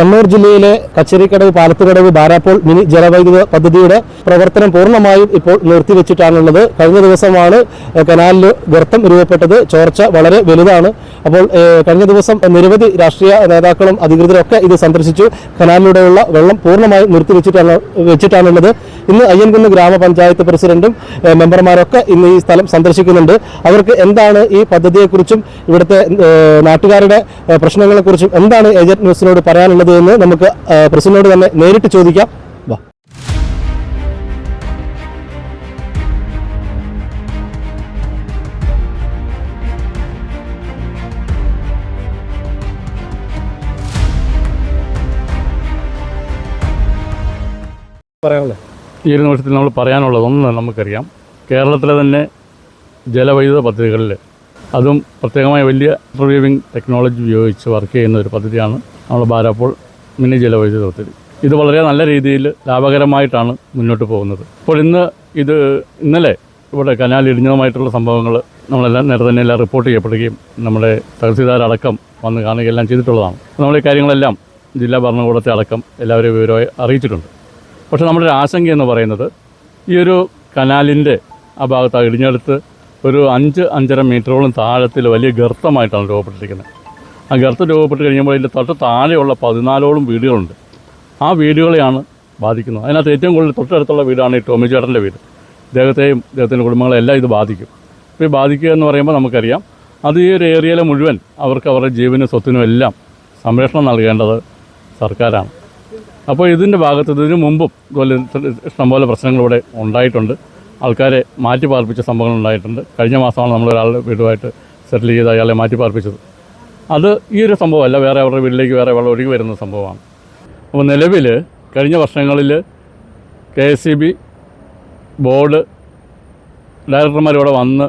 കണ്ണൂർ ജില്ലയിലെ കച്ചേരിക്കടവ് പാലത്തുകടവ് ബാരാപ്പോൾ മിനി ജലവൈദ്യുത പദ്ധതിയുടെ പ്രവർത്തനം പൂർണമായും ഇപ്പോൾ നിർത്തിവെച്ചിട്ടാണുള്ളത്. കഴിഞ്ഞ ദിവസമാണ് കനാലിൽ ഗർത്തം രൂപപ്പെട്ടത്. ചോർച്ച വളരെ വലുതാണ്. അപ്പോൾ കഴിഞ്ഞ ദിവസം നിരവധി രാഷ്ട്രീയ നേതാക്കളും അധികൃതരൊക്കെ ഇത് സന്ദർശിച്ചു. കനാലിലൂടെയുള്ള വെള്ളം പൂർണമായും നിർത്തിവെച്ചിട്ടാണ് വെച്ചിട്ടാണുള്ളത്. ഇന്ന് അയ്യൻകുന്ന് ഗ്രാമപഞ്ചായത്ത് പ്രസിഡന്റും മെമ്പർമാരൊക്കെ ഇന്ന് ഈ സ്ഥലം സന്ദർശിക്കുന്നുണ്ട്. അവർക്ക് എന്താണ് ഈ പദ്ധതിയെക്കുറിച്ചും ഇവിടുത്തെ നാട്ടുകാരുടെ പ്രശ്നങ്ങളെക്കുറിച്ചും എന്താണ് ഏജന്റ് ന്യൂസിനോട് പറയാനുള്ളത് എന്ന് നമുക്ക് പ്രസിഡന്റിനോട് തന്നെ നേരിട്ട് ചോദിക്കാം. വാ. പറയാനുള്ളത് ഈ ഒരു നിമിഷത്തിൽ നമ്മൾ പറയാനുള്ളത് ഒന്ന് നമുക്കറിയാം. കേരളത്തിലെ തന്നെ ജലവൈദ്യുത പദ്ധതികളിൽ അതും പ്രത്യേകമായ വലിയ റിവ്യൂവിംഗ് ടെക്നോളജി ഉപയോഗിച്ച് വർക്ക് ചെയ്യുന്ന ഒരു പദ്ധതിയാണ് നമ്മൾ ബാരാപ്പോൾ മിനി ജലവൈദ്യുത പദ്ധതി ഇത് വളരെ നല്ല രീതിയിൽ ലാഭകരമായിട്ടാണ് മുന്നോട്ട് പോകുന്നത്. അപ്പോൾ ഇന്ന് ഇത് ഇന്നലെ ഇവിടെ കനാൽ ഇടിഞ്ഞതുമായിട്ടുള്ള സംഭവങ്ങൾ നമ്മളെല്ലാം നേരത്തെ തന്നെ എല്ലാം റിപ്പോർട്ട് ചെയ്യപ്പെടുകയും നമ്മുടെ തഹസീൽദാരടക്കം വന്ന് കാണുകയെല്ലാം ചെയ്തിട്ടുള്ളതാണ്. നമ്മൾ ഈ കാര്യങ്ങളെല്ലാം ജില്ലാ ഭരണകൂടത്തെ അടക്കം എല്ലാവരെയും വിവരമായി അറിയിച്ചിട്ടുണ്ട്. പക്ഷേ നമ്മുടെ ഒരു ആശങ്ക എന്ന് പറയുന്നത് ഈ ഒരു കനാലിന്റെ ആ ഭാഗത്ത് ഇടിഞ്ഞെടുത്ത് ഒരു അഞ്ച് അഞ്ചര മീറ്ററോളം താഴത്തിൽ വലിയ ഗർത്തമായിട്ടാണ് രൂപപ്പെട്ടിരിക്കുന്നത്. ആ ഗർത്തം രൂപപ്പെട്ട് കഴിയുമ്പോൾ അതിന്റെ തൊട്ട് താഴെയുള്ള പതിനാലോളം വീടുകളുണ്ട്. ആ വീടുകളെയാണ് ബാധിക്കുന്നത്. അതിനകത്ത് ഏറ്റവും കൂടുതൽ തൊട്ടടുത്തുള്ള വീടാണ് ഈ ടോമി ചേട്ടന്റെ വീട്. ഇദ്ദേഹത്തെയും ഇദ്ദേഹത്തിന്റെ കുടുംബങ്ങളെല്ലാം ഇത് ബാധിക്കും. അപ്പോൾ ഈ ബാധിക്കുക എന്ന് പറയുമ്പോൾ നമുക്കറിയാം അത് ഈ ഒരു ഏരിയയിലെ മുഴുവൻ അവർക്ക് അവരുടെ ജീവനും സ്വത്തിനും എല്ലാം സംരക്ഷണം നൽകേണ്ടത് സർക്കാരാണ്. അപ്പോൾ ഇതിന്റെ ഭാഗത്ത് ഇതിനു മുമ്പും ഇതുപോലെ ഇഷ്ടംപോലെ പ്രശ്നങ്ങൾ ഇവിടെ ഉണ്ടായിട്ടുണ്ട്. ആൾക്കാരെ മാറ്റി പാർപ്പിച്ച സംഭവങ്ങൾ ഉണ്ടായിട്ടുണ്ട്. കഴിഞ്ഞ മാസമാണ് നമ്മളൊരാളുടെ വീടുമായിട്ട് സെറ്റിൽ ചെയ്ത് അയാളെ മാറ്റി പാർപ്പിച്ചത് അത് ഈ ഒരു സംഭവമല്ല. വേറെ അവരുടെ വീട്ടിലേക്ക് വേറെ വെള്ളം ഒഴുകി വരുന്ന സംഭവമാണ്. അപ്പോൾ നിലവിൽ കഴിഞ്ഞ വർഷങ്ങളിൽ K S C B board ഡയറക്ടർമാരിവിടെ വന്ന്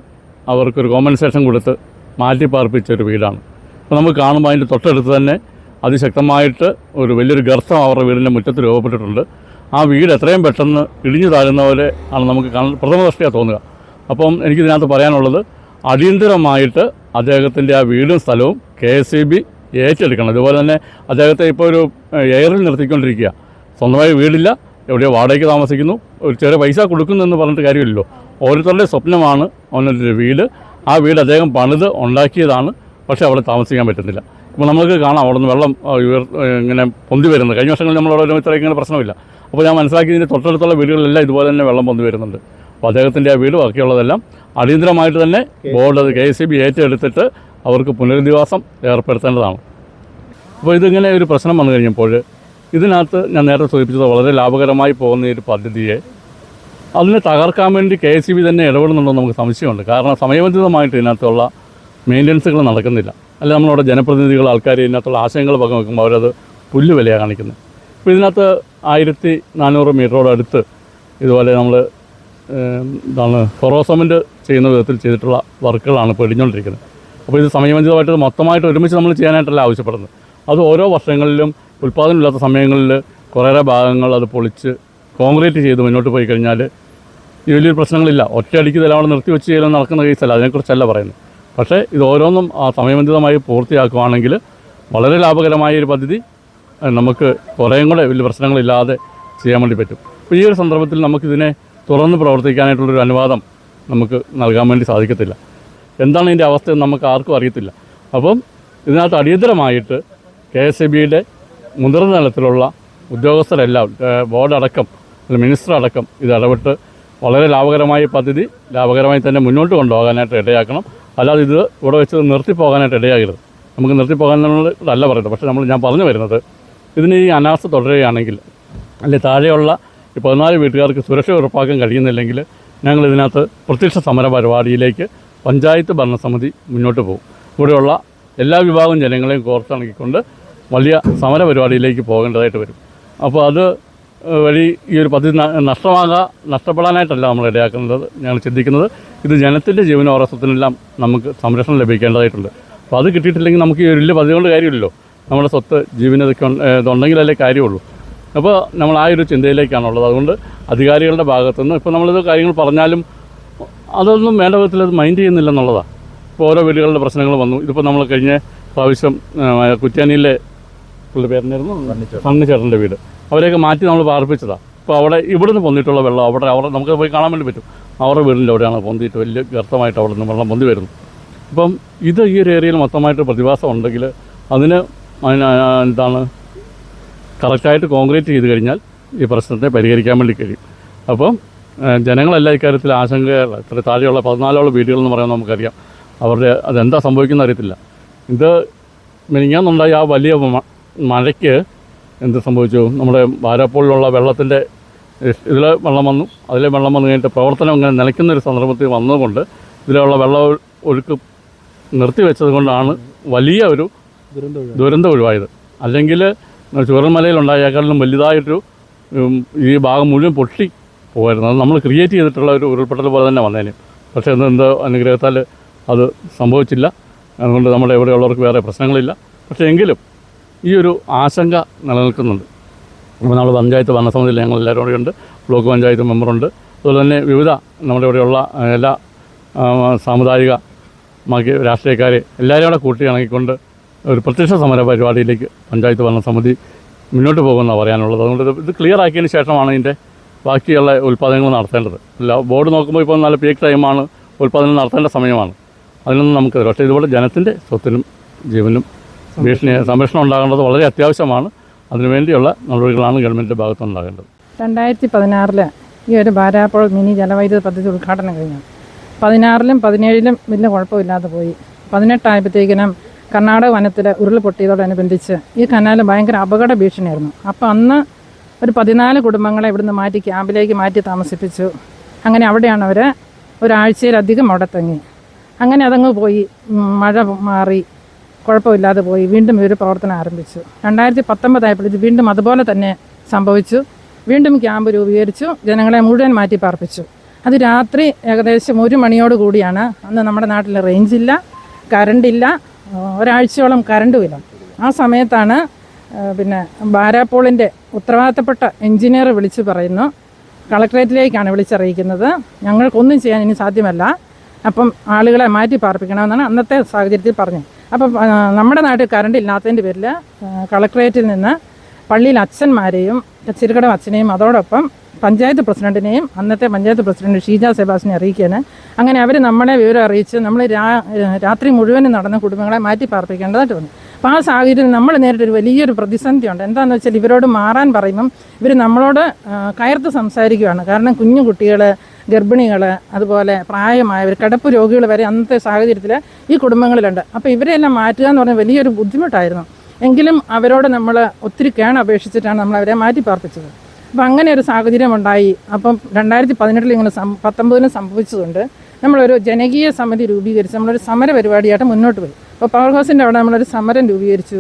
അവർക്കൊരു കോമ്പൻസേഷൻ കൊടുത്ത് മാറ്റി പാർപ്പിച്ച ഒരു വീടാണ്. അപ്പോൾ നമുക്ക് കാണുമ്പോൾ അതിന്റെ തൊട്ടടുത്ത് തന്നെ അതിശക്തമായിട്ട് ഒരു വലിയൊരു ഗർത്തം അവരുടെ വീടിന്റെ മുറ്റത്ത് രൂപപ്പെട്ടിട്ടുണ്ട്. ആ വീട് എത്രയും പെട്ടെന്ന് ഇടിഞ്ഞു താഴുന്ന പോലെ ആണ് നമുക്ക് കാണാൻ പ്രഥമ ദൃഷ്ടിയാണ് തോന്നുക. അപ്പം എനിക്കിതിനകത്ത് പറയാനുള്ളത് അടിയന്തരമായിട്ട് അദ്ദേഹത്തിന്റെ ആ വീടും സ്ഥലവും കെ എസ് ഇ ബി ഏറ്റെടുക്കണം. അതുപോലെ തന്നെ അദ്ദേഹത്തെ ഇപ്പോൾ ഒരു എയറിൽ നിർത്തിക്കൊണ്ടിരിക്കുക. സ്വന്തമായി വീടില്ല എവിടെയോ വാടകയ്ക്ക് താമസിക്കുന്നു ഒരു ചെറിയ പൈസ കൊടുക്കുന്നു എന്ന് പറഞ്ഞിട്ട് കാര്യമില്ലല്ലോ. ഓരോരുത്തരുടെ സ്വപ്നമാണ് അവനൊരു വീട്. ആ വീട് അദ്ദേഹം പണിത് ഉണ്ടാക്കിയതാണ് പക്ഷേ അവിടെ താമസിക്കാൻ പറ്റുന്നില്ല. ഇപ്പോൾ നമുക്ക് കാണാം അവിടെ നിന്ന് വെള്ളം ഇങ്ങനെ പൊന്തി വരുന്നത്. കഴിഞ്ഞ വർഷങ്ങളിൽ നമ്മളവിടെ ഇത്ര ഇങ്ങനെ പ്രശ്നമില്ല. അപ്പോൾ ഞാൻ മനസ്സിലാക്കിയതിന്റെ തൊട്ടടുത്തുള്ള വീടുകളിലെല്ലാം ഇതുപോലെ തന്നെ വെള്ളം പൊന്തി വരുന്നുണ്ട്. അപ്പോൾ അദ്ദേഹത്തിന്റെ ആ വീട് ബാക്കിയുള്ളതെല്ലാം അടിയന്തരമായിട്ട് തന്നെ ബോർഡ് അത് കെ എസ് സി ബി ഏറ്റെടുത്തിട്ട് അവർക്ക് പുനരധിവാസം ഏർപ്പെടുത്തേണ്ടതാണ്. അപ്പോൾ ഇതിങ്ങനെ ഒരു പ്രശ്നം വന്നു കഴിഞ്ഞപ്പോൾ ഇതിനകത്ത് ഞാൻ നേരത്തെ സൂചിപ്പിച്ചത് വളരെ ലാഭകരമായി പോകുന്ന ഒരു പദ്ധതിയെ അതിനെ തകർക്കാൻ വേണ്ടി കെ എസ് ബി തന്നെ ഇടപെടുന്നുണ്ടോ നമുക്ക് സംശയമുണ്ട്. കാരണം സമയബന്ധിതമായിട്ട് ഇതിനകത്തുള്ള മെയിന്റനൻസുകൾ നടക്കുന്നില്ല. അല്ല നമ്മളവിടെ ജനപ്രതിനിധികൾ ആൾക്കാർ ഇതിനകത്തുള്ള ആശയങ്ങൾ പങ്കുവെക്കുമ്പോൾ അവരത് പുല്ല് വിലയാണ് കാണിക്കുന്നത്. അപ്പോൾ ഇതിനകത്ത് ആയിരത്തി നാനൂറ് മീറ്ററോടടുത്ത് ഇതുപോലെ നമ്മൾ എന്താണ് ഫൊറോസമെന്റ് ചെയ്യുന്ന വിധത്തിൽ ചെയ്തിട്ടുള്ള വർക്കുകളാണ് ഇപ്പോൾ ഇടിഞ്ഞുകൊണ്ടിരിക്കുന്നത്. അപ്പോൾ ഇത് സമയബന്ധിതമായിട്ട് മൊത്തമായിട്ട് ഒരുമിച്ച് നമ്മൾ ചെയ്യാനായിട്ടല്ല ആവശ്യപ്പെടുന്നത്. അത് ഓരോ വർഷങ്ങളിലും ഉൽപ്പാദനമില്ലാത്ത സമയങ്ങളിൽ കുറേയേറെ ഭാഗങ്ങൾ അത് പൊളിച്ച് കോൺക്രീറ്റ് ചെയ്ത് മുന്നോട്ട് പോയി കഴിഞ്ഞാൽ വലിയൊരു പ്രശ്നങ്ങളില്ല. ഒറ്റയടിക്ക് അവിടെ നിർത്തി വെച്ച് ചെയ്യലും നടക്കുന്ന കേസല്ല. അതിനെക്കുറിച്ചല്ല പറയുന്നത്. പക്ഷേ ഇത് ഓരോന്നും ആ സമയബന്ധിതമായി പൂർത്തിയാക്കുകയാണെങ്കിൽ വളരെ ലാഭകരമായ ഒരു പദ്ധതി നമുക്ക് കുറേയും കൂടെ വലിയ പ്രശ്നങ്ങളില്ലാതെ ചെയ്യാൻ വേണ്ടി പറ്റും. അപ്പോൾ ഈ ഒരു സന്ദർഭത്തിൽ നമുക്കിതിനെ തുറന്ന് പ്രവർത്തിക്കാനായിട്ടുള്ളൊരു അനുവാദം നമുക്ക് നൽകാൻ വേണ്ടി സാധിക്കത്തില്ല. എന്താണ് ഇതിന്റെ അവസ്ഥ നമുക്ക് ആർക്കും അറിയത്തില്ല. അപ്പം ഇതിനകത്ത് അടിയന്തരമായിട്ട് കെ എസ് എ ബിയുടെ മുതിർന്ന തലത്തിലുള്ള ഉദ്യോഗസ്ഥരെല്ലാം ബോർഡടക്കം മിനിസ്റ്റർ അടക്കം ഇത് വളരെ ലാഭകരമായ പദ്ധതി ലാഭകരമായി തന്നെ മുന്നോട്ട് കൊണ്ടുപോകാനായിട്ട് ഇടയാക്കണം. അല്ലാതെ ഇത് ഇവിടെ വെച്ച് നിർത്തിപ്പോകാനായിട്ട് ഇടയാകരുത്. നമുക്ക് നിർത്തി പോകാനല്ല പറയുന്നത്. പക്ഷേ നമ്മൾ ഞാൻ പറഞ്ഞു വരുന്നത് ഇതിന് ഈ അനാസ്ഥ തുടരുകയാണെങ്കിൽ അല്ലെ താഴെയുള്ള ഈ പതിനാല് വീട്ടുകാർക്ക് സുരക്ഷ ഉറപ്പാക്കാൻ കഴിയുന്നില്ലെങ്കിൽ ഞങ്ങൾ ഇതിനകത്ത് പ്രത്യക്ഷ സമര പരിപാടിയിലേക്ക് പഞ്ചായത്ത് ഭരണസമിതി മുന്നോട്ട് പോകും. ഇവിടെയുള്ള എല്ലാ വിഭാഗം ജനങ്ങളെയും കോർത്തിണക്കിക്കൊണ്ട് വലിയ സമര പരിപാടിയിലേക്ക് പോകേണ്ടതായിട്ട് വരും. അപ്പോൾ അത് വഴി ഈ ഒരു പദ്ധതി നഷ്ടമാകാ നഷ്ടപ്പെടാനായിട്ടല്ല നമ്മൾ ഇടയാക്കുന്നത് ഞങ്ങൾ ചിന്തിക്കുന്നത്. ഇത് ജനത്തിന്റെ ജീവനോറസത്തിനെല്ലാം നമുക്ക് സംരക്ഷണം ലഭിക്കേണ്ടതായിട്ടുണ്ട്. അപ്പോൾ അത് കിട്ടിയിട്ടില്ലെങ്കിൽ നമുക്ക് ഈ ഒരു വലിയ പദ്ധതി കൊണ്ട് കാര്യമില്ലല്ലോ. നമ്മുടെ സ്വത്ത് ജീവനതൊക്കെ ഉണ്ടെങ്കിലല്ലേ കാര്യമുള്ളൂ. അപ്പോൾ നമ്മൾ ആ ഒരു ചിന്തയിലേക്കാണുള്ളത്. അതുകൊണ്ട് അധികാരികളുടെ ഭാഗത്തുനിന്ന് ഇപ്പോൾ നമ്മളിത് കാര്യങ്ങൾ പറഞ്ഞാലും അതൊന്നും വേണ്ട വിധത്തിൽ അത് മൈൻഡ് ചെയ്യുന്നില്ലെന്നുള്ളതാണ്. ഇപ്പോൾ ഓരോ വീടുകളുടെ പ്രശ്നങ്ങൾ വന്നു. ഇതിപ്പോൾ നമ്മൾ കഴിഞ്ഞ പ്രാവശ്യം കുറ്റ്യാനിയിലെ പുള്ളി പേരിനായിരുന്നു ഫണ്ണിച്ചേട്ടന്റെ വീട്. അവരെയൊക്കെ മാറ്റി നമ്മൾ പാർപ്പിച്ചതാണ് അപ്പോൾ അവിടെ ഇവിടുന്ന് പൊന്നിട്ടുള്ള വെള്ളം അവിടെ അവിടെ നമുക്ക് പോയി കാണാൻ വേണ്ടി പറ്റും. അവരുടെ വീടിന്റെ അവിടെയാണ് പൊന്തിയിട്ട് വലിയ ഗർത്തമായിട്ട് അവിടെ നിന്ന് വെള്ളം പൊന്തി വരുന്നു അപ്പം ഇത് ഈ ഒരു ഏരിയയിൽ മൊത്തമായിട്ട് പ്രതിഭാസം ഉണ്ടെങ്കിൽ അതിന് എന്താണ് കറക്റ്റായിട്ട് കോൺക്രീറ്റ് ചെയ്ത് കഴിഞ്ഞാൽ ഈ പ്രശ്നത്തെ പരിഹരിക്കാൻ വേണ്ടി കഴിയും. അപ്പം ജനങ്ങളെല്ലാം ഇക്കാര്യത്തിൽ ആശങ്കയുള്ള ഇത്ര താഴെയുള്ള പതിനാലോളം വീടുകൾ എന്ന് പറയുന്നത് നമുക്കറിയാം. അവരുടെ അതെന്താ സംഭവിക്കുന്ന അറിയത്തില്ല. ഇത് മിനിങ്ങാന്നുണ്ടായ ആ വലിയ മഴയ്ക്ക് എന്ത് സംഭവിച്ചു? നമ്മുടെ വാരപ്പോളിലുള്ള വെള്ളത്തിന്റെ ഇതിൽ വെള്ളം വന്നു. അതിലെ വെള്ളം വന്നു കഴിഞ്ഞിട്ട് പ്രവർത്തനം ഇങ്ങനെ നിലയ്ക്കുന്നൊരു സന്ദർഭത്തിൽ വന്നതുകൊണ്ട് ഇതിലുള്ള വെള്ളം ഒഴുക്ക് നിർത്തിവെച്ചത് കൊണ്ടാണ് വലിയ ഒരു ദുരന്തം ഒഴിവായത്. അല്ലെങ്കിൽ ചുവരന്മലയിലുണ്ടായേക്കാളും വലുതായിട്ടൊരു ഈ ഭാഗം മുഴുവൻ പൊട്ടി പോകായിരുന്നു അത് നമ്മൾ ക്രിയേറ്റ് ചെയ്തിട്ടുള്ള ഒരു ഉരുൾപൊട്ടൽ പോലെ തന്നെ വന്നേനെ. പക്ഷേ ഇന്ന് എന്തോ അനുഗ്രഹത്താൽ അത് സംഭവിച്ചില്ല. അതുകൊണ്ട് നമ്മുടെ ഇവിടെയുള്ളവർക്ക് വേറെ പ്രശ്നങ്ങളില്ല. പക്ഷേ എങ്കിലും ഈ ഒരു ആശങ്ക നിലനിൽക്കുന്നുണ്ട്. അപ്പോൾ നമ്മൾ പഞ്ചായത്ത് ഭരണസമിതിയിൽ ഞങ്ങൾ എല്ലാവരും കൂടെയുണ്ട് ബ്ലോക്ക് പഞ്ചായത്ത് മെമ്പറുണ്ട്. അതുപോലെ തന്നെ വിവിധ നമ്മുടെ ഇവിടെയുള്ള എല്ലാ സാമുദായിക മറ്റ് രാഷ്ട്രീയക്കാരെ എല്ലാവരും കൂടെ കൂട്ടി ഇണങ്ങിക്കൊണ്ട് ഒരു പ്രത്യക്ഷ സമര പരിപാടിയിലേക്ക് പഞ്ചായത്ത് ഭരണസമിതി മുന്നോട്ട് പോകുമെന്നാണ് പറയാനുള്ളത്. അതുകൊണ്ട് ഇത് ക്ലിയർ ആക്കിയതിന് ശേഷമാണ് ഇതിന്റെ ബാക്കിയുള്ള ഉൽപ്പാദനങ്ങൾ നടത്തേണ്ടത്. അല്ല ബോർഡ് നോക്കുമ്പോൾ ഇപ്പോൾ നല്ല പീക്ക് ടൈമാണ് ഉൽപ്പാദനം നടത്തേണ്ട സമയമാണ്. അതിനൊന്നും നമുക്ക് പക്ഷേ ഇതുപോലെ ജനത്തിന്റെ സ്വത്തിനും ജീവനും ഭീഷണി സംരക്ഷണം ഉണ്ടാകേണ്ടത് വളരെ അത്യാവശ്യമാണ്. അതിനുവേണ്ടിയുള്ള നടപടികളാണ് ഗവൺമെന്റിന്റെ ഭാഗത്തുനിന്നുണ്ടാകേണ്ടത് രണ്ടായിരത്തി പതിനാറിൽ ഈ ഒരു ബാരാപ്പോൾ മിനി ജലവൈദ്യുത പദ്ധതി ഉദ്ഘാടനം കഴിഞ്ഞു. പതിനാറിലും പതിനേഴിലും വലിയ കുഴപ്പമില്ലാതെ പോയി. പതിനെട്ടായപ്പോഴത്തേക്കിനും കർണാടക വനത്തിലെ ഉരുൾപൊട്ടിയതോടനുബന്ധിച്ച് ഈ കനാൽ ഭയങ്കര അപകട ഭീഷണിയായിരുന്നു. അപ്പോൾ അന്ന് ഒരു പതിനാല് കുടുംബങ്ങളെ ഇവിടുന്ന് മാറ്റി ക്യാമ്പിലേക്ക് മാറ്റി താമസിപ്പിച്ചു. അങ്ങനെ അവിടെയാണ് അവർ ഒരാഴ്ചയിലധികം അവിടെ തങ്ങി. അങ്ങനെ അതങ്ങ് പോയി. മഴ മാറി. കുഴപ്പമില്ലാതെ പോയി. വീണ്ടും ഇവർ പ്രവർത്തനം ആരംഭിച്ചു. രണ്ടായിരത്തി പത്തൊമ്പതായപ്പോൾ വീണ്ടും അതുപോലെ തന്നെ സംഭവിച്ചു. വീണ്ടും ക്യാമ്പ് രൂപീകരിച്ചു. ജനങ്ങളെ മുഴുവൻ മാറ്റി പാർപ്പിച്ചു. അത് രാത്രി ഏകദേശം ഒരു മണിയോട് കൂടിയാണ്. അന്ന് നമ്മുടെ നാട്ടിൽ റേഞ്ചില്ല കറണ്ടില്ല. ഒരാഴ്ചയോളം കറണ്ടുമില്ല ആ സമയത്താണ് പിന്നെ ബാരാപോളിന്റെ ഉത്തരവാദിത്തപ്പെട്ട എഞ്ചിനീയർ വിളിച്ച് പറയുന്നു. കളക്ട്രേറ്റിലേക്കാണ് വിളിച്ചറിയിക്കുന്നത്. ഞങ്ങൾക്കൊന്നും ചെയ്യാൻ ഇനി സാധ്യമല്ല. അപ്പം ആളുകളെ മാറ്റി പാർപ്പിക്കണമെന്നാണ് അന്നത്തെ സാഹചര്യത്തിൽ പറഞ്ഞത്. അപ്പം നമ്മുടെ നാട്ടിൽ കറണ്ട് ഇല്ലാത്തതിന്റെ പേരിൽ കളക്ട്രേറ്റിൽ നിന്ന് പള്ളിയിൽ അച്ഛന്മാരെയും ചിറുകട അച്ഛനെയും അതോടൊപ്പം പഞ്ചായത്ത് പ്രസിഡന്റിനെയും അന്നത്തെ പഞ്ചായത്ത് പ്രസിഡന്റ് ഷീജ സെബാസിനെ അറിയിക്കാൻ അങ്ങനെ അവർ നമ്മളെ വിവരം അറിയിച്ച് നമ്മൾ രാത്രി മുഴുവനും നടന്ന കുടുംബങ്ങളെ മാറ്റി പാർപ്പിക്കേണ്ടതായിട്ട് വന്നു. അപ്പോൾ ആ സാഹചര്യത്തിൽ നമ്മൾ നേരിട്ടൊരു വലിയൊരു പ്രതിസന്ധിയുണ്ട് എന്താണെന്ന് വെച്ചാൽ ഇവരോട് മാറാൻ പറയുമ്പം ഇവർ നമ്മളോട് കയർത്ത് സംസാരിക്കുകയാണ് കാരണം കുഞ്ഞു കുട്ടികൾ ഗർഭിണികൾ അതുപോലെ പ്രായമായവർ കിടപ്പ് രോഗികൾ വരെ അന്നത്തെ സാഹചര്യത്തിൽ ഈ കുടുംബങ്ങളിലുണ്ട്. അപ്പോൾ ഇവരെല്ലാം മാറ്റുക എന്ന് പറഞ്ഞാൽ വലിയൊരു ബുദ്ധിമുട്ടായിരുന്നു. എങ്കിലും അവരോട് നമ്മൾ ഒത്തിരി കേൺ അപേക്ഷിച്ചിട്ടാണ് നമ്മൾ അവരെ മാറ്റി പാർപ്പിച്ചത്. അപ്പം അങ്ങനെ ഒരു സാഹചര്യം ഉണ്ടായി അപ്പം രണ്ടായിരത്തി പതിനെട്ടിൽ ഇങ്ങനെ സം പത്തൊമ്പതിലും സംഭവിച്ചതുകൊണ്ട് നമ്മളൊരു ജനകീയ സമിതി രൂപീകരിച്ച് നമ്മളൊരു സമര പരിപാടിയായിട്ട് മുന്നോട്ട് പോയി. അപ്പോൾ പവർ ഹൗസിന്റെ അവിടെ നമ്മളൊരു സമരം രൂപീകരിച്ചു.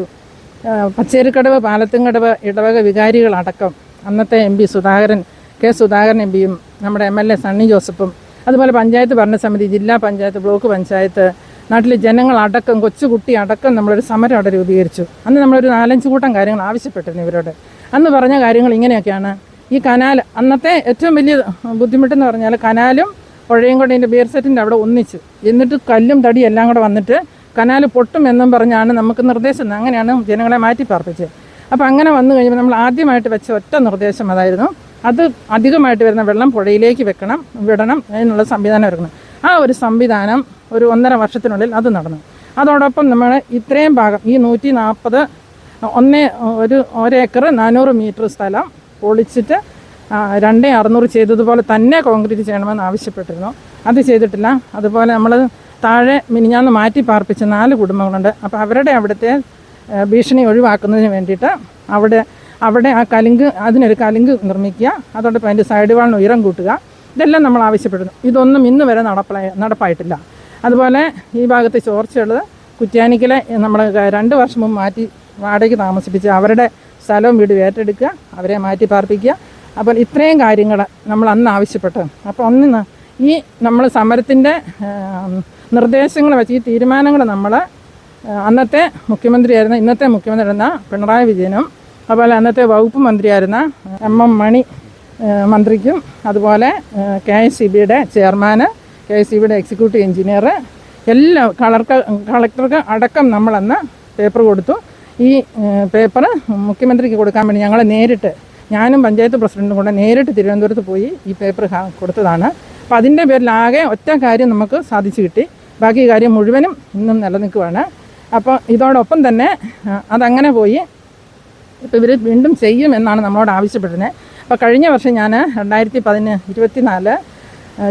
പച്ചേരിക്കടവ് പാലത്തുംകടവ് ഇടവക വികാരികളടക്കം അന്നത്തെ M P Sudhakaran K Sudhakaran M പിയും നമ്മുടെ എം എൽ എ സണ്ണി ജോസഫും അതുപോലെ പഞ്ചായത്ത് ഭരണസമിതി ജില്ലാ പഞ്ചായത്ത് ബ്ലോക്ക് പഞ്ചായത്ത് നാട്ടിലെ ജനങ്ങളടക്കം കൊച്ചുകുട്ടി അടക്കം നമ്മളൊരു സമരം അവിടെ രൂപീകരിച്ചു. അന്ന് നമ്മളൊരു നാലഞ്ച് കൂട്ടം കാര്യങ്ങൾ ആവശ്യപ്പെട്ടിരുന്നു ഇവരോട്. അന്ന് പറഞ്ഞ കാര്യങ്ങൾ ഇങ്ങനെയൊക്കെയാണ്. ഈ കനാൽ അന്നത്തെ ഏറ്റവും വലിയ ബുദ്ധിമുട്ടെന്ന് പറഞ്ഞാൽ കനാലും പുഴയും കൂടെ ഇതിന്റെ ബിയർ സെറ്റിന്റെ അവിടെ ഒന്നിച്ച്. എന്നിട്ട് കല്ലും തടിയും എല്ലാം കൂടെ വന്നിട്ട് കനാൽ പൊട്ടും എന്നും പറഞ്ഞാണ് നമുക്ക് നിർദ്ദേശം. അങ്ങനെയാണ് ജനങ്ങളെ മാറ്റി പാർപ്പിച്ചത്. അപ്പോൾ അങ്ങനെ വന്നു കഴിയുമ്പോൾ നമ്മൾ ആദ്യമായിട്ട് വെച്ച ഒറ്റ നിർദ്ദേശം അതായിരുന്നു. അത് അധികമായിട്ട് വരുന്ന വെള്ളം പുഴയിലേക്ക് വെക്കണം വിടണം അതിനുള്ള സംവിധാനം ഇറക്കണം ആ ഒരു സംവിധാനം ഒരു ഒന്നര വർഷത്തിനുള്ളിൽ അത് നടന്നു. അതോടൊപ്പം നമ്മൾ ഇത്രയും ഭാഗം ഈ നൂറ്റി നാൽപ്പത് ഒന്നേ ഒരു ഒരേക്കർ നാനൂറ് മീറ്റർ സ്ഥലം പൊളിച്ചിട്ട് രണ്ടേ അറുന്നൂറ് ചെയ്തതുപോലെ തന്നെ കോൺക്രീറ്റ് ചെയ്യണമെന്ന് ആവശ്യപ്പെട്ടിരുന്നു. അത് ചെയ്തിട്ടില്ല. അതുപോലെ നമ്മൾ താഴെ മിനിഞ്ഞാന്ന് മാറ്റി പാർപ്പിച്ച നാല് കുടുംബങ്ങളുണ്ട്. അപ്പോൾ അവരുടെ അവിടുത്തെ ഭീഷണി ഒഴിവാക്കുന്നതിന് വേണ്ടിയിട്ട് അവിടെ അവിടെ ആ കലുങ്ക് അതിനൊരു കലുങ്ക് നിർമ്മിക്കുക. അതോടൊപ്പം അതിന്റെ സൈഡ് വാളിന് ഉയരം കൂട്ടുക. ഇതെല്ലാം നമ്മൾ ആവശ്യപ്പെടുന്നു. ഇതൊന്നും ഇന്ന് വരെ നടപ്പായി നടപ്പായിട്ടില്ല. അതുപോലെ ഈ ഭാഗത്ത് ചോർച്ചയുള്ളത് കുറ്റ്യാനിക്കലെ നമ്മൾ രണ്ട് വർഷം മുമ്പ് മാറ്റി വാടകയ്ക്ക് താമസിപ്പിച്ച് അവരുടെ സ്ഥലവും വീട് ഏറ്റെടുക്കുക അവരെ മാറ്റി പാർപ്പിക്കുക. അപ്പോൾ ഇത്രയും കാര്യങ്ങൾ നമ്മൾ അന്ന് ആവശ്യപ്പെട്ടത് അപ്പോൾ ഒന്ന് ഈ നമ്മൾ സമരത്തിന്റെ നിർദ്ദേശങ്ങൾ വെച്ച് ഈ തീരുമാനങ്ങൾ നമ്മൾ അന്നത്തെ മുഖ്യമന്ത്രിയായിരുന്ന ഇന്നത്തെ മുഖ്യമന്ത്രിയായിരുന്ന പിണറായി വിജയനും അതുപോലെ അന്നത്തെ വകുപ്പ് മന്ത്രിയായിരുന്ന എം എം മണി മന്ത്രിക്കും അതുപോലെ കെ എസ് സി ബിയുടെ ചെയർമാന് കെ എസ് സി ബിയുടെ എക്സിക്യൂട്ടീവ് എഞ്ചിനീയർ എല്ലാ കളർക്ക് കളക്ടർക്ക് അടക്കം നമ്മളന്ന് പേപ്പർ കൊടുത്തു. ഈ പേപ്പർ മുഖ്യമന്ത്രിക്ക് കൊടുക്കാൻ വേണ്ടി ഞങ്ങൾ നേരിട്ട് ഞാനും പഞ്ചായത്ത് പ്രസിഡന്റും കൂടെ നേരിട്ട് തിരുവനന്തപുരത്ത് പോയി ഈ പേപ്പർ കൊടുത്തതാണ്. അപ്പോൾ അതിന്റെ പേരിലാകെ ഒറ്റ കാര്യം നമുക്ക് സാധിച്ചു കിട്ടി. ബാക്കി കാര്യം മുഴുവനും ഇന്നും നിലനിൽക്കുവാണ്. അപ്പോൾ ഇതോടൊപ്പം തന്നെ അതങ്ങനെ പോയി. ഇപ്പോൾ ഇവർ വീണ്ടും ചെയ്യും എന്നാണ് നമ്മളോട് ആവശ്യപ്പെടുന്നത്. അപ്പോൾ കഴിഞ്ഞ വർഷം ഞാൻ രണ്ടായിരത്തി പതിന ഇരുപത്തിനാല്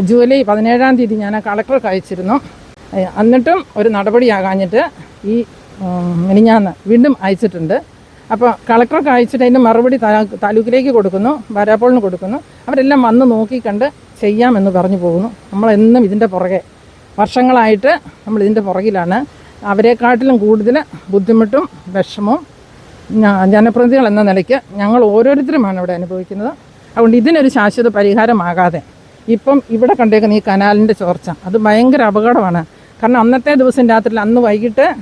ജൂലൈ പതിനേഴാം തീയതി ഞാൻ കളക്ടർക്ക് അയച്ചിരുന്നു. എന്നിട്ടും ഒരു നടപടിയാകാഞ്ഞിട്ട് ഈ മിനിഞ്ഞാന്ന് വീണ്ടും അയച്ചിട്ടുണ്ട്. അപ്പോൾ കളക്ടർക്ക് അയച്ചിട്ട് അതിന്റെ മറുപടി താലൂ- താലൂക്കിലേക്ക് കൊടുക്കുന്നു വരാപ്പോളിന് കൊടുക്കുന്നു. അവരെല്ലാം വന്ന് നോക്കിക്കണ്ട് ചെയ്യാമെന്ന് പറഞ്ഞു പോകുന്നു. നമ്മളെന്നും ഇതിന്റെ പുറകെ വർഷങ്ങളായിട്ട് നമ്മൾ ഇതിന്റെ പുറകിലാണ്. അവരെക്കാട്ടിലും കൂടുതൽ ബുദ്ധിമുട്ടും വിഷമവും ജനപ്രതിനിധികൾ എന്ന നിലയ്ക്ക് ഞങ്ങൾ ഓരോരുത്തരുമാണ് ഇവിടെ അനുഭവിക്കുന്നത്. അതുകൊണ്ട് ഇതിനൊരു ശാശ്വത പരിഹാരമാകാതെ ഇപ്പം ഇവിടെ കണ്ടേക്കുന്ന ഈ കനാലിന്റെ ചോർച്ച അത് ഭയങ്കര അപകടമാണ്. കാരണം അന്നത്തെ ദിവസം രാത്രിയിൽ അന്ന് വൈകിട്ട്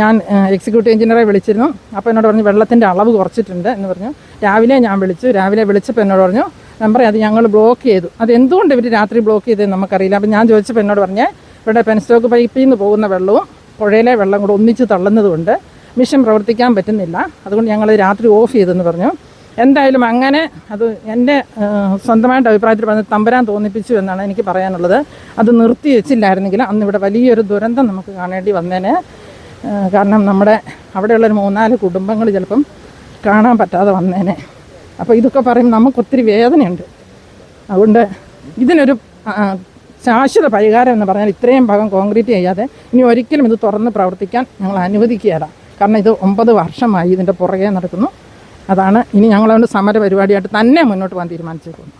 ഞാൻ എക്സിക്യൂട്ടീവ് എഞ്ചിനീയറെ വിളിച്ചിരുന്നു. അപ്പോൾ എന്നോട് പറഞ്ഞു വെള്ളത്തിന്റെ അളവ് കുറച്ചിട്ടുണ്ട് എന്ന് പറഞ്ഞു. രാവിലെ ഞാൻ വിളിച്ചു. രാവിലെ വിളിച്ചപ്പോൾ എന്നോട് പറഞ്ഞു നമ്പറെ അത് ഞങ്ങൾ ബ്ലോക്ക് ചെയ്തു. അത് എന്തുകൊണ്ട് ഇവർ രാത്രി ബ്ലോക്ക് ചെയ്തതെന്ന് നമുക്കറിയില്ല. അപ്പോൾ ഞാൻ ചോദിച്ചപ്പോൾ എന്നോട് പറഞ്ഞേ ഇവിടെ പെൻസ്റ്റോക്ക് പൈപ്പിൽ നിന്ന് പോകുന്ന വെള്ളവും പുഴയിലെ വെള്ളം കൂടെ ഒന്നിച്ച് തള്ളുന്നതുകൊണ്ട് മിഷൻ പ്രവർത്തിക്കാൻ പറ്റുന്നില്ല. അതുകൊണ്ട് ഞങ്ങൾ രാത്രി ഓഫ് ചെയ്തെന്ന് പറഞ്ഞു. എന്തായാലും അങ്ങനെ അത് എന്റെ സ്വന്തമായിട്ട് അഭിപ്രായത്തിൽ പറഞ്ഞ് തമ്പരാൻ തോന്നിപ്പിച്ചു എന്നാണ് എനിക്ക് പറയാനുള്ളത്. അത് നിർത്തി വെച്ചില്ലായിരുന്നെങ്കിൽ അന്ന് ഇവിടെ വലിയൊരു ദുരന്തം നമുക്ക് കാണേണ്ടി വന്നേനെ. കാരണം നമ്മുടെ അവിടെയുള്ളൊരു മൂന്നാൽ കുടുംബങ്ങൾ ചിലപ്പം കാണാൻ പറ്റാതെ വന്നേനെ. അപ്പോൾ ഇതൊക്കെ പറയും നമുക്കൊത്തിരി വേദനയുണ്ട്. അതുകൊണ്ട് ഇതിനൊരു ശാശ്വത പരിഹാരം എന്ന് പറഞ്ഞാൽ ഇത്രയും ഭാഗം കോൺക്രീറ്റ് ചെയ്യാതെ ഇനി ഒരിക്കലും ഇത് തുറന്ന് പ്രവർത്തിക്കാൻ ഞങ്ങൾ അനുവദിക്കുകയില്ല. കാരണം ഇത് ഒമ്പത് വർഷമായി ഇതിന്റെ പുറകെ നടക്കുന്നു. അതാണ് ഇനി ഞങ്ങളതുകൊണ്ട് സമര പരിപാടിയായിട്ട് തന്നെ മുന്നോട്ട് പോകാൻ തീരുമാനിച്ചേക്കുന്നു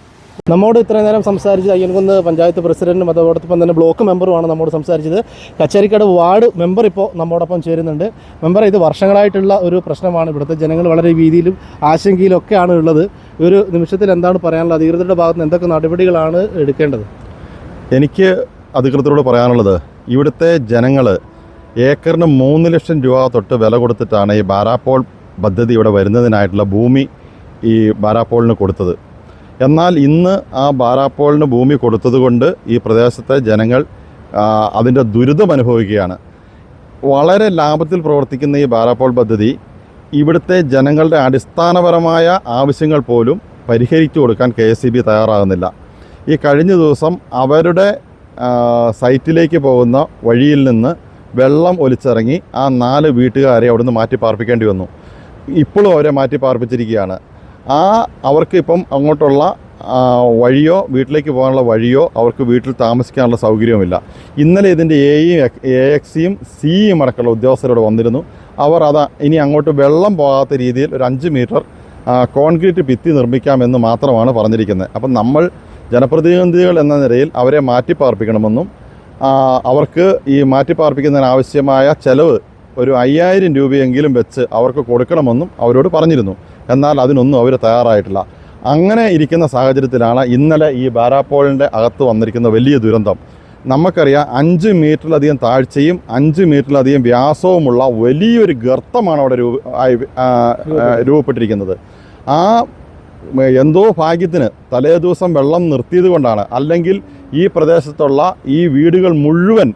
നമ്മോട് ഇത്രയും നേരം സംസാരിച്ചത് അയ്യൻകുന്ന് പഞ്ചായത്ത് പ്രസിഡന്റും അതോടൊപ്പം തന്നെ ബ്ലോക്ക് മെമ്പറുമാണ് നമ്മോട് സംസാരിച്ചത്. കച്ചേരിക്കട വാർഡ് മെമ്പർ ഇപ്പോൾ നമ്മോടൊപ്പം ചേരുന്നുണ്ട്. മെമ്പർ ഇത് വർഷങ്ങളായിട്ടുള്ള ഒരു പ്രശ്നമാണ്. ഇവിടുത്തെ ജനങ്ങൾ വളരെ ഭീതിയിലും ആശങ്കയിലും ഒക്കെയാണ് ഉള്ളത്. ഒരു നിമിഷത്തിൽ എന്താണ് പറയാനുള്ളത്? അധികൃതരുടെ ഭാഗത്ത് നിന്ന് എന്തൊക്കെ നടപടികളാണ് എടുക്കേണ്ടത്? എനിക്ക് അധികൃതരോട് പറയാനുള്ളത് ഇവിടുത്തെ ജനങ്ങൾ ഏക്കറിന് മൂന്ന് ലക്ഷം രൂപ തൊട്ട് വില കൊടുത്തിട്ടാണ് ഈ ബാരാപ്പോൾ പദ്ധതി ഇവിടെ വരുന്നതിനായിട്ടുള്ള ഭൂമി ഈ ബാരാപ്പോളിന് കൊടുത്തത്. എന്നാൽ ഇന്ന് ആ ബാരാപ്പോളിന് ഭൂമി കൊടുത്തതുകൊണ്ട് ഈ പ്രദേശത്തെ ജനങ്ങൾ അതിന്റെ ദുരിതം അനുഭവിക്കുകയാണ്. വളരെ ലാഭത്തിൽ പ്രവർത്തിക്കുന്ന ഈ ബാരാപ്പോൾ പദ്ധതി ഇവിടുത്തെ ജനങ്ങളുടെ അടിസ്ഥാനപരമായ ആവശ്യങ്ങൾ പോലും പരിഹരിച്ചു കൊടുക്കാൻ കെ എസ് തയ്യാറാകുന്നില്ല. ഈ കഴിഞ്ഞ ദിവസം അവരുടെ സൈറ്റിലേക്ക് പോകുന്ന വഴിയിൽ നിന്ന് വെള്ളം ഒലിച്ചിറങ്ങി ആ നാല് വീട്ടുകാരെ അവിടുന്ന് മാറ്റി പാർപ്പിക്കേണ്ടി വന്നു. ഇപ്പോഴും അവരെ മാറ്റി പാർപ്പിച്ചിരിക്കുകയാണ് ആ അവർക്ക് ഇപ്പം അങ്ങോട്ടുള്ള വഴിയോ വീട്ടിലേക്ക് പോകാനുള്ള വഴിയോ അവർക്ക് വീട്ടിൽ താമസിക്കാനുള്ള സൗകര്യവുമില്ല. ഇന്നലെ ഇതിന്റെ എയും എ എക്സിയും സിയും അടക്കമുള്ള ഉദ്യോഗസ്ഥരോട് വന്നിരുന്നു. അവർ അത് ഇനി അങ്ങോട്ട് വെള്ളം പോകാത്ത രീതിയിൽ ഒരു അഞ്ച് മീറ്റർ കോൺക്രീറ്റ് ഭിത്തി നിർമ്മിക്കാമെന്ന് മാത്രമാണ് പറഞ്ഞിരിക്കുന്നത്. അപ്പം നമ്മൾ ജനപ്രതിനിധികൾ എന്ന നിലയിൽ അവരെ മാറ്റിപ്പാർപ്പിക്കണമെന്നും അവർക്ക് ഈ മാറ്റിപ്പാർപ്പിക്കുന്നതിന് ആവശ്യമായ ചെലവ് ഒരു അയ്യായിരം രൂപയെങ്കിലും വെച്ച് അവർക്ക് കൊടുക്കണമെന്നും അവരോട് പറഞ്ഞിരുന്നു. എന്നാൽ അതിനൊന്നും അവർ തയ്യാറായിട്ടില്ല. അങ്ങനെ ഇരിക്കുന്ന സാഹചര്യത്തിലാണ് ഇന്നലെ ഈ ബാരാപ്പോളിന്റെ അകത്ത് വന്നിരിക്കുന്ന വലിയ ദുരന്തം. നമുക്കറിയാം അഞ്ച് മീറ്ററിലധികം താഴ്ചയും അഞ്ച് മീറ്ററിലധികം വ്യാസവുമുള്ള വലിയൊരു ഗർത്തമാണ് അവിടെ രൂപ രൂപപ്പെട്ടിരിക്കുന്നത്. ആ എന്തോ ഭാഗ്യത്തിന് തലേ ദിവസം വെള്ളം നിർത്തിയത് കൊണ്ടാണ്. അല്ലെങ്കിൽ ഈ പ്രദേശത്തുള്ള ഈ വീടുകൾ മുഴുവൻ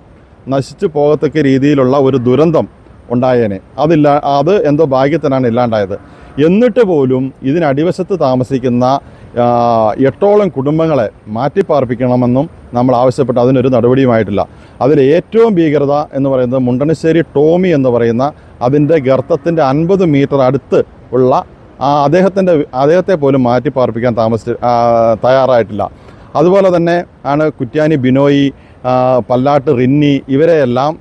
നശിച്ചു പോകത്തക്ക രീതിയിലുള്ള ഒരു ദുരന്തം ഉണ്ടായേനെ. അതില്ല അത് എന്തോ ഭാഗ്യത്തിനാണ് ഇല്ലാണ്ടായത്. എന്നിട്ട് പോലും ഇതിനടിവശത്ത് താമസിക്കുന്ന എട്ടോളം കുടുംബങ്ങളെ മാറ്റിപ്പാർപ്പിക്കണമെന്നും നമ്മൾ ആവശ്യപ്പെട്ട് അതിനൊരു നടപടിയുമായിട്ടില്ല. അതിൽ ഏറ്റവും ഭീകരത എന്ന് പറയുന്നത് മുണ്ടനശ്ശേരി ടോമി എന്ന് പറയുന്ന അതിന്റെ ഗർത്തത്തിന്റെ അൻപത് മീറ്റർ അടുത്ത് ഉള്ള ആ അദ്ദേഹത്തിന്റെ അദ്ദേഹത്തെ പോലും മാറ്റിപ്പാർപ്പിക്കാൻ താമസിച്ച് തയ്യാറായിട്ടില്ല. അതുപോലെ തന്നെ ആണ് കുറ്റ്യാനി ബിനോയി പല്ലാട്ട് റിന്നി ഇവരെയെല്ലാം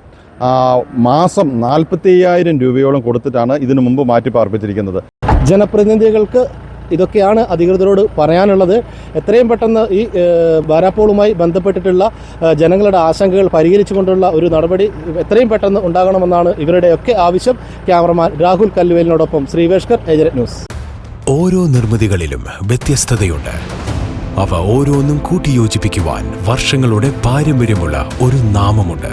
മാസം നാൽപ്പത്തി അയ്യായിരം രൂപയോളം കൊടുത്തിട്ടാണ് ഇതിനു മുമ്പ് മാറ്റി പാർപ്പിച്ചിരിക്കുന്നത്. ജനപ്രതിനിധികൾക്ക് ഇതൊക്കെയാണ് അധികൃതരോട് പറയാനുള്ളത്. എത്രയും പെട്ടെന്ന് ഈ ബാരാപ്പോളുമായി ബന്ധപ്പെട്ടിട്ടുള്ള ജനങ്ങളുടെ ആശങ്കകൾ പരിഹരിച്ചുകൊണ്ടുള്ള ഒരു നടപടി എത്രയും പെട്ടെന്ന് ഉണ്ടാകണമെന്നാണ് ഇവരുടെയൊക്കെ ആവശ്യം. ക്യാമറമാൻ രാഹുൽ കല്ലുവേലിനോടൊപ്പം ശ്രീവേഷ്കർ ഏജന്റ് ന്യൂസ്. ഓരോ നിർമ്മിതികളിലും വ്യത്യസ്തതയുണ്ട്. അവ ഓരോന്നും കൂട്ടിയോജിപ്പിക്കുവാൻ വർഷങ്ങളുടെ പാരമ്പര്യമുള്ള ഒരു നാമമുണ്ട്.